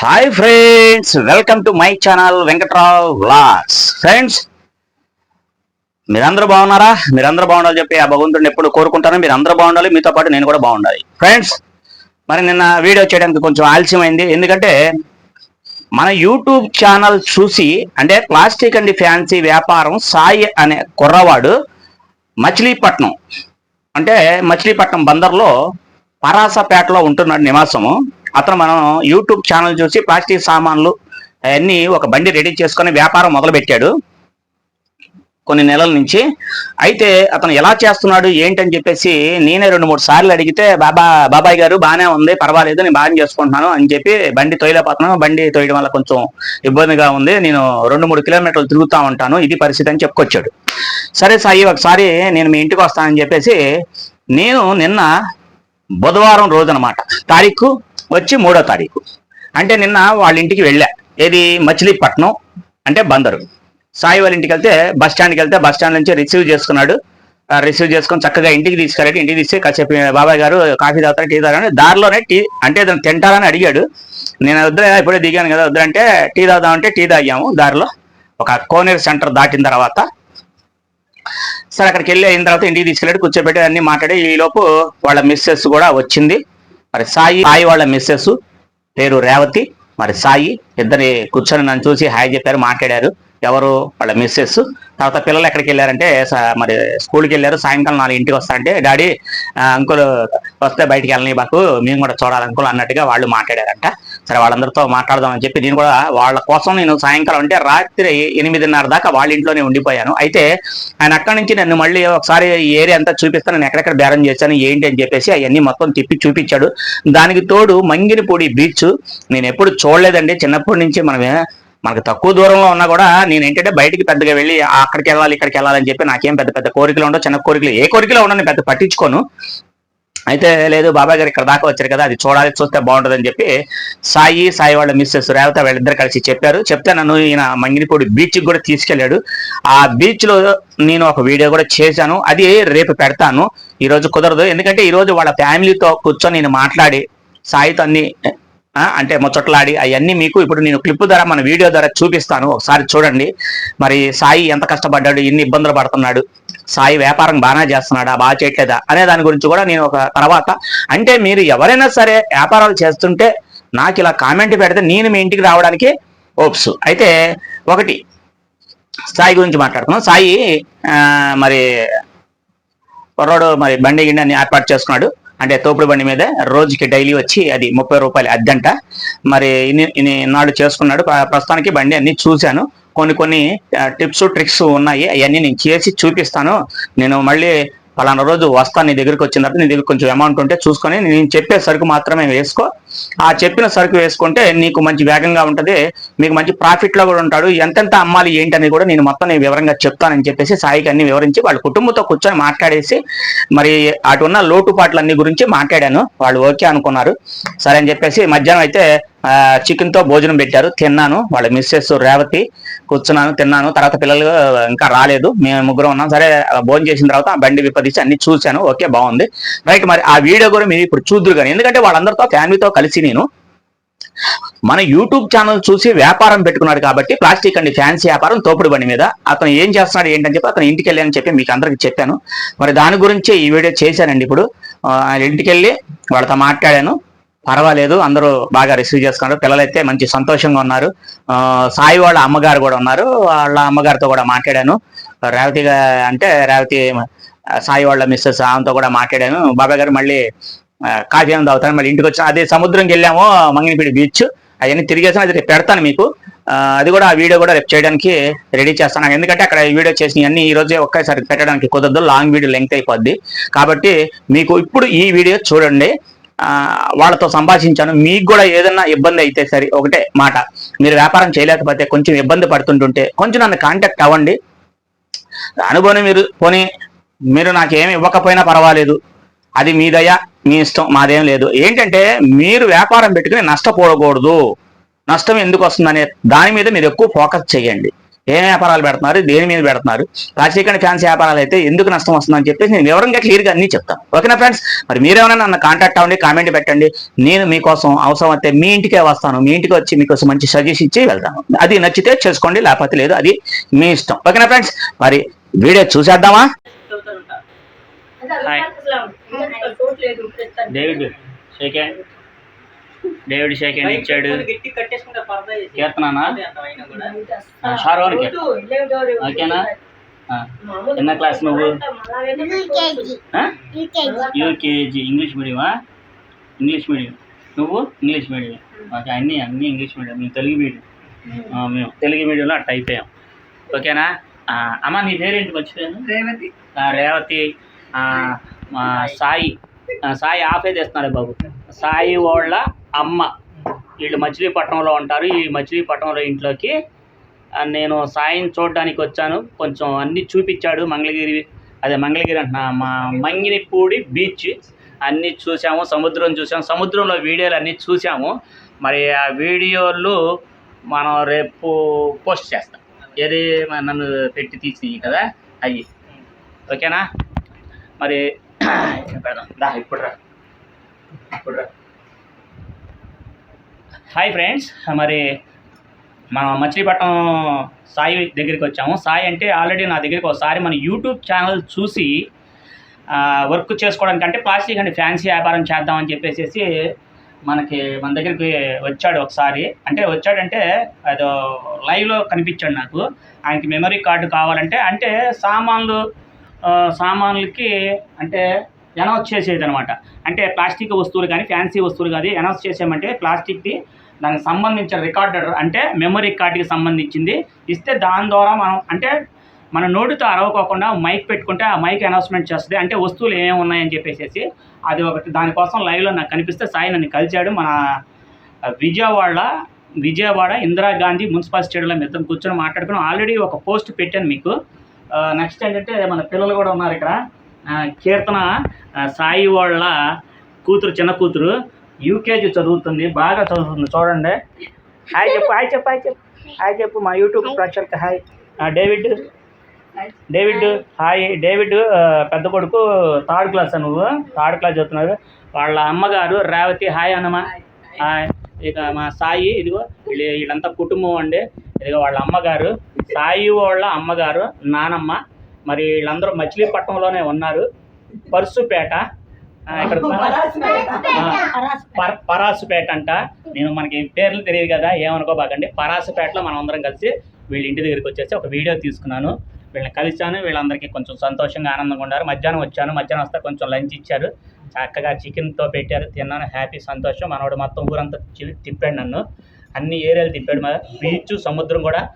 Hi friends welcome to my channel Venkatrao vlogs friends మీరందరూ బాగున్నారా? మీరందరూ బాగుండాలి చెప్పి ఆ భగవంతుడిని ఎప్పుడు కోరుకుంటాను. మీరు అందరూ బాగుండాలి. మీతో పాటు నేను కూడా బాగుండాలి. ఫ్రెండ్స్ మరి నిన్న వీడియో చేయడానికి కొంచెం ఆలస్యమైంది. ఎందుకంటే మన యూట్యూబ్ ఛానల్ చూసి అంటే ప్లాస్టిక్ అండ్ ఫ్యాన్సీ వ్యాపారం సాయి అనే కుర్రవాడు మచిలీపట్నం అంటే మచిలీపట్నం బందర్లో పరాసపేటలో ఉంటున్నాడు నివాసము. అతను మనం యూట్యూబ్ ఛానల్ చూసి ప్లాస్టిక్ సామాన్లు అవన్నీ ఒక బండి రెడీ చేసుకొని వ్యాపారం మొదలుపెట్టాడు. కొన్ని నెలల నుంచి. అయితే అతను ఎలా చేస్తున్నాడు ఏంటని చెప్పేసి నేనే రెండు మూడు సార్లు అడిగితే బాబా బాబాయ్ గారు బాగానే ఉంది పర్వాలేదు నేను బాగా చేసుకుంటున్నాను అని చెప్పి బండి తొయలేకపోతున్నాను. బండి తొయ్యడం వల్ల కొంచెం ఇబ్బందిగా ఉంది. నేను రెండు మూడు కిలోమీటర్లు తిరుగుతూ ఉంటాను. ఇది పరిస్థితి అని చెప్పుకొచ్చాడు. సరే సాయి ఒకసారి నేను మీ ఇంటికి వస్తానని చెప్పేసి నేను నిన్న బుధవారం రోజు అనమాట తారీఖు వచ్చి మూడో తారీఖు. అంటే నిన్న వాళ్ళ ఇంటికి వెళ్ళా. ఏది? మచిలీపట్నం అంటే బందరు. సాయి వాళ్ళ ఇంటికి వెళ్తే బస్ స్టాండ్కి వెళ్తే బస్ స్టాండ్ నుంచి రిసీవ్ చేసుకున్నాడు. రిసీవ్ చేసుకొని చక్కగా ఇంటికి తీసుకెళ్ళి ఇంటికి తీసి కాసేపు బాబాయ్ గారు కాఫీ తాగుతారా టీ తాగారని దారిలోనే టీ అంటే ఏదైనా తింటారని అడిగాడు. నేను వద్దు ఇప్పుడే దిగాను కదా వద్దంటే టీ తాగుదామంటే టీ తాగాము దారిలో ఒక కోనేరు సెంటర్ దాటిన తర్వాత. సరే అక్కడికి వెళ్ళి అయిన తర్వాత ఇంటికి తీసుకెళ్ళాడు కూర్చోబెట్టి అన్ని మాట్లాడి ఈ లోపు వాళ్ళ మిస్సెస్ కూడా వచ్చింది. మరి సాయి సాయి వాళ్ళ మిస్సెస్ పేరు రేవతి. మరి సాయి ఇద్దరి కూర్చొని నన్ను చూసి హాయ్ చెప్పారు మాట్లాడారు. ఎవరు? వాళ్ళ మిస్సెస్ తర్వాత పిల్లలు ఎక్కడికి వెళ్ళారంటే స- మరి స్కూల్కి వెళ్ళారు. సాయంకాలం నాలుగు ఇంటికి వస్తారంటే డాడీ అంకుల్ వస్తే బయటికి వెళ్ళని బాకు మేము కూడా చూడాలి అంకుల్ అన్నట్టుగా వాళ్ళు మాట్లాడారంట. సరే వాళ్ళందరితో మాట్లాడదామని చెప్పి నేను కూడా వాళ్ళ కోసం నేను సాయంకాలం అంటే రాత్రి ఎనిమిదిన్నర దాకా వాళ్ళ ఇంట్లోనే ఉండిపోయాను. అయితే ఆయన అక్కడి నుంచి నన్ను మళ్ళీ ఒకసారి ఏరియా అంతా చూపిస్తాను నేను ఎక్కడెక్కడ బేరం చేశాను ఏంటి అని చెప్పేసి అవన్నీ మొత్తం తిప్పి చూపించాడు. దానికి తోడు మంగినపూడి బీచ్ నేను ఎప్పుడు చూడలేదండి. చిన్నప్పటి నుంచి మనమే మనకు తక్కువ దూరంలో ఉన్నా కూడా నేను ఏంటంటే బయటికి పెద్దగా వెళ్ళి అక్కడికి వెళ్ళాలి ఇక్కడికి వెళ్ళాలని చెప్పి నాకేం పెద్ద పెద్ద కోరికలు ఉండవు. చిన్న కోరికలు ఏ కోరికలో ఉండవు పెద్ద పట్టించుకోను. అయితే లేదు బాబాయ్ గారు ఇక్కడ దాకా వచ్చారు కదా అది చూడాలి చూస్తే బాగుంటుందని చెప్పి సాయి సాయి వాళ్ళ మిస్సెస్ రేవత వాళ్ళిద్దరు కలిసి చెప్పారు. చెప్తే నన్ను ఈయన మంగినిపూడి బీచ్కి కూడా తీసుకెళ్ళాడు ఆ బీచ్లో నేను ఒక వీడియో కూడా చేశాను. అది రేపు పెడతాను. ఈరోజు కుదరదు. ఎందుకంటే ఈరోజు వాళ్ళ ఫ్యామిలీతో కూర్చొని నేను మాట్లాడి సాయితో అన్ని ఆ, అంటే ముచ్చట్లాడి అవన్నీ మీకు ఇప్పుడు నేను క్లిప్ ద్వారా మన వీడియో ద్వారా చూపిస్తాను. ఒకసారి చూడండి. మరి సాయి ఎంత కష్టపడ్డాడు ఎన్ని ఇబ్బందులు పడుతున్నాడు. సాయి వ్యాపారం బాగానే చేస్తున్నాడా? బాగా చేయట్లేదా? అనే దాని గురించి కూడా నేను ఒక తర్వాత అంటే మీరు ఎవరైనా సరే వ్యాపారాలు చేస్తుంటే నాకు ఇలా కామెంట్ పెడితే నేను మీ ఇంటికి రావడానికి ఓప్స్. అయితే ఒకటి సాయి గురించి మాట్లాడుతున్నాం సాయి మరి కుర్రాడు మరి బండి గిండి ఏర్పాటు చేసుకున్నాడు. అంటే తోపుడు బండి మీద రోజుకి డైలీ వచ్చి అది ముప్పై రూపాయలు అద్దంట. మరి ఇన్ని ఇన్ని నాడు చేసుకున్నాడు. ప్రస్తుతానికి బండి అన్ని చూశాను. కొన్ని కొన్ని టిప్స్ ట్రిక్స్ ఉన్నాయి. అవన్నీ నేను చేసి చూపిస్తాను. నేను మళ్ళీ పలానా రోజు వస్తాను నీ దగ్గరికి వచ్చిన తర్వాత నీ దగ్గర కొంచెం అమౌంట్ ఉంటే చూసుకొని నేను చెప్పే సరుకు మాత్రమే వేసుకో. ఆ చెప్పిన సరుకు వేసుకుంటే నీకు మంచి వేగంగా ఉంటుంది మీకు మంచి ప్రాఫిట్లో కూడా ఉంటాడు. ఎంతెంత అమ్మాలి ఏంటి కూడా నేను మొత్తం నేను వివరంగా చెప్తానని చెప్పేసి సాయికి అన్ని వివరించి వాళ్ళ కుటుంబంతో కూర్చొని మాట్లాడేసి మరి అటు ఉన్న లోటుపాట్లన్నీ గురించి మాట్లాడాను. వాళ్ళు ఓకే అనుకున్నారు. సరే అని చెప్పేసి మధ్యాహ్నం అయితే చికెన్తో భోజనం పెట్టారు. తిన్నాను. వాళ్ళ మిస్సెస్ రేవతి కూర్చున్నాను తిన్నాను. తర్వాత పిల్లలు ఇంకా రాలేదు. మేము ముగ్గురం ఉన్నాం. సరే భోజనం చేసిన తర్వాత బండి విప్పదీసి అన్ని చూశాను. ఓకే బాగుంది. రైట్ మరి ఆ వీడియో కూడా మీరు ఇప్పుడు చూద్దరు కానీ ఎందుకంటే వాళ్ళందరితో ఫ్యామిలీతో కలిసి నేను మన యూట్యూబ్ ఛానల్ చూసి వ్యాపారం పెట్టుకున్నాడు కాబట్టి ప్లాస్టిక్ అండి ఫ్యాన్సీ వ్యాపారం తోపుడు బండి మీద. అతను ఏం చేస్తున్నాడు ఏంటని చెప్పి అతను ఇంటికి వెళ్ళానని చెప్పి మీకు అందరికి చెప్పాను. మరి దాని గురించి ఈ వీడియో చేశానండి ఇప్పుడు. ఇంటికి వెళ్ళి వాళ్ళతో మాట్లాడాను. పర్వాలేదు అందరూ బాగా రిసీవ్ చేసుకున్నారు. పిల్లలైతే మంచి సంతోషంగా ఉన్నారు. సాయి వాళ్ళ అమ్మగారు కూడా ఉన్నారు. వాళ్ళ అమ్మగారితో కూడా మాట్లాడాను. రేవతి అంటే రేవతి సాయి వాళ్ళ మిస్సెస్ ఆమెతో కూడా మాట్లాడాను. బాబాయ్ గారు మళ్ళీ కాఫీ ఏమైనా తాగుతాను మళ్ళీ ఇంటికి వచ్చి అదే సముద్రంకి వెళ్ళాము మంగినపీడి బీచ్. అవన్నీ తిరిగేసాను అది రేపు పెడతాను మీకు. అది కూడా ఆ వీడియో కూడా రేపు చేయడానికి రెడీ చేస్తాను. ఎందుకంటే అక్కడ వీడియో చేసిన అన్ని ఈ రోజే ఒక్కసారి పెట్టడానికి కుదరదు. లాంగ్ వీడియో లెంగ్త్ అయిపోద్ది. కాబట్టి మీకు ఇప్పుడు ఈ వీడియో చూడండి. వాళ్ళతో సంభాషించాను. మీకు కూడా ఏదన్నా ఇబ్బంది అయితే సరే ఒకటే మాట. మీరు వ్యాపారం చేయలేకపోతే కొంచెం ఇబ్బంది పడుతుంటుంటే కొంచెం నన్ను కాంటాక్ట్ అవ్వండి. అనుభవం మీరు పోనీ మీరు నాకేమి ఇవ్వకపోయినా పర్వాలేదు. అది మీ దయ మీ ఇష్టం మాదేం లేదు. ఏంటంటే మీరు వ్యాపారం పెట్టుకుని నష్టపోకూడదు. నష్టం ఎందుకు వస్తుందనే దాని మీద మీరు ఎక్కువ ఫోకస్ చేయండి. ఏం వ్యాపారాలు పెడుతున్నారు? దేని మీద పెడుతున్నారు? అండ్ ఫ్యాన్సీ వ్యాపారాలు అయితే ఎందుకు నష్టం వస్తుందని చెప్పేసి నేను వివరంగా క్లియర్గా అన్ని చెప్తాను. ఓకేనా ఫ్రెండ్స్? మరి మీరేమైనా నన్ను కాంటాక్ట్ అవ్వండి కామెంట్ పెట్టండి. నేను మీకోసం అవసరం అయితే మీ ఇంటికే వస్తాను. మీ ఇంటికి వచ్చి మీకోసం మంచి సజెషన్ ఇచ్చి వెళ్తాను. అది నచ్చితే చేసుకోండి లేకపోతే లేదు అది మీ ఇష్టం. ఓకేనా ఫ్రెండ్స్? మరి వీడియో చూసేద్దామా. David shake hand David shake hand ఇచ్చాడు. కీర్తనా షారోన్కి. ఓకేనా? ఎన్న క్లాస్ నువ్వు? యూకేజీ. ఇంగ్లీష్ మీడియమా? English medium. నువ్వు? English medium. ఓకే అన్నీ అన్నీ ఇంగ్లీష్ మీడియం. మేము తెలుగు మీడియం. ఆ, మేము తెలుగు మీడియంలో అట్ట అయిపోయాం. ఓకేనా? అమ్మ నీ పేరేంటి? మర్చిపోయాను. రేవతి. ఆ, రేవతి. సాయి. సాయి ఆఫే తెస్తున్నాడు బాబు. సాయి వాళ్ళ అమ్మ. వీళ్ళు మచిలీపట్నంలో ఉంటారు. ఈ మచిలీపట్నంలో ఇంట్లోకి నేను సాయం చూడడానికి వచ్చాను. కొంచెం అన్నీ చూపించాడు మంగళగిరి అదే మంగళగిరి అంటున్నా మా మంగినిపూడి బీచ్ అన్నీ చూసాము సముద్రం చూసాము సముద్రంలో వీడియోలు అన్నీ చూసాము మరి ఆ వీడియోలు మనం రేపు పోస్ట్ చేస్తాం. ఏది నన్ను పెట్టి తీసి కదా అయ్యి. ఓకేనా? మరి పెడదాం. రా ఇప్పుడు రా. ఇప్పుడు రా. హాయ్ ఫ్రెండ్స్ మరి మా మచిలీపట్నం సాయి దగ్గరికి వచ్చాము. సాయి అంటే ఆల్రెడీ నా దగ్గరికి ఒకసారి మన యూట్యూబ్ ఛానల్ చూసి వర్క్ చేసుకోవడానికి అంటే ప్లాస్టిక్ అండ్ ఫ్యాన్సీ వ్యాపారం చేద్దామని చెప్పేసి మనకి మన దగ్గరికి వచ్చాడు ఒకసారి. అంటే వచ్చాడంటే అదో లైవ్లో కనిపించాడు నాకు. ఆయనకి మెమరీ కార్డు కావాలంటే అంటే సామాన్లు సామాన్లకి అంటే అనౌన్స్ చేసేది అనమాట అంటే ప్లాస్టిక్ వస్తువులు కానీ ఫ్యాన్సీ వస్తువులు కానీ అనౌన్స్ చేసామంటే ప్లాస్టిక్ది దానికి సంబంధించిన రికార్డర్ అంటే మెమరీ కార్డుకి సంబంధించింది. ఇస్తే దాని ద్వారా మనం అంటే మన నోటితో అరవకోకుండా మైక్ పెట్టుకుంటే ఆ మైక్ అనౌన్స్మెంట్ చేస్తుంది. అంటే వస్తువులు ఏమేమి ఉన్నాయని చెప్పేసి అది ఒకటి. దానికోసం లైవ్లో నాకు కనిపిస్తే సాయి నన్ను కలిశాడు. మన విజయవాడ విజయవాడ ఇందిరాగాంధీ మున్సిపల్ స్టేడియంలో మేము కూర్చొని మాట్లాడుకుని ఆల్రెడీ ఒక పోస్ట్ పెట్టాను మీకు. నెక్స్ట్ ఏంటంటే మన పిల్లలు కూడా ఉన్నారు ఇక్కడ. కీర్తన సాయి వాళ్ళ కూతురు చిన్న కూతురు. యూకేజీ చదువుతుంది బాగా చదువుతుంది చూడండి. హాయ్ చెప్పు హాయ్ చెప్పు హాయ్ చెప్పు. హాయ్ చెప్పు మా యూట్యూబ్ ప్రేక్షకులకి hi David David hi David పెద్ద కొడుకు థర్డ్ క్లాస్ నువ్వు? థర్డ్ క్లాస్ చదువుతున్నారు వాళ్ళ అమ్మగారు రేవతి హాయ్ అన్నమా? హాయ్ ఇక మా సాయి ఇదిగో వీళ్ళు వీళ్ళంతా కుటుంబం అండి. ఇదిగో వాళ్ళ అమ్మగారు సాయి వాళ్ళ అమ్మగారు నానమ్మ. మరి వీళ్ళందరూ మచిలీపట్నంలోనే ఉన్నారు. పర్సుపేట. ఇక్కడ పర పరాసుపేట అంట. నేను మనకి పేర్లు తెలియదు కదా ఏమనుకోబాకండి. పరాసుపేటలో మనం అందరం కలిసి వీళ్ళ ఇంటి దగ్గరికి వచ్చేసి ఒక వీడియో తీసుకున్నాను. వీళ్ళని కలిశాను. వీళ్ళందరికీ కొంచెం సంతోషంగా ఆనందంగా ఉన్నారు. మధ్యాహ్నం వచ్చాను. మధ్యాహ్నం వస్తే కొంచెం లంచ్ ఇచ్చారు. చక్కగా చికెన్తో పెట్టారు. తిన్నాను. హ్యాపీ సంతోషం. మనవాడు మొత్తం ఊరంతా తిప్పాడు నన్ను. అన్ని ఏరియాలు తిప్పాడు. మా బీచ్ సముద్రం కూడా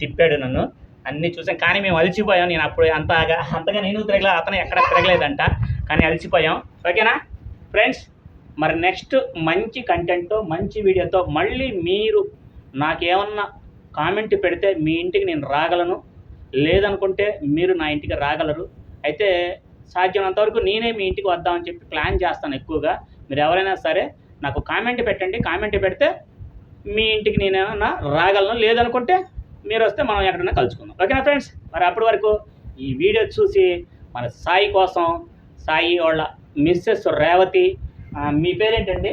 తిప్పాడు నన్ను. అన్నీ చూసాం. కానీ మేము అలిచిపోయాం నేను అప్పుడు అంతగా అంతగా నేను తిరగలేదు అతను ఎక్కడ తిరగలేదంట. కానీ అలిచిపోయాం ఓకేనా? ఫ్రెండ్స్ మరి నెక్స్ట్ మంచి కంటెంట్తో మంచి వీడియోతో మళ్ళీ మీరు నాకేమన్నా కామెంట్ పెడితే మీ ఇంటికి నేను రాగలను. లేదనుకుంటే మీరు నా ఇంటికి రాగలరు. అయితే సాధ్యమైనంత వరకు నేనే మీ ఇంటికి వద్దామని చెప్పి ప్లాన్ చేస్తాను ఎక్కువగా. మీరు ఎవరైనా సరే నాకు కామెంట్ పెట్టండి. కామెంట్ పెడితే మీ ఇంటికి నేనేమన్నా రాగలను. లేదనుకుంటే మీరు వస్తే మనం ఎక్కడైనా కలుసుకుందాం. ఓకేనా ఫ్రెండ్స్ మరి అప్పటి వరకు ఈ వీడియో చూసి మన సాయి కోసం సాయి వాళ్ళ మిస్సెస్ రేవతి మీ పేరేంటండి?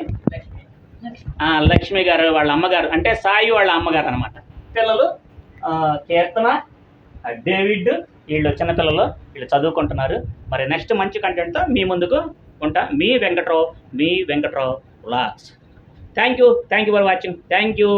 లక్ష్మి. గారు వాళ్ళ అమ్మగారు అంటే సాయి వాళ్ళ అమ్మగారు అనమాట పిల్లలు కీర్తన డేవిడ్ వీళ్ళు చిన్నపిల్లలు వీళ్ళు చదువుకుంటున్నారు. మరి నెక్స్ట్ మంచి కంటెంట్తో మీ ముందుకు ఉంటా. మీ వెంకట్రావు మీ Venkatrao vlogs thank you thank you for watching thank you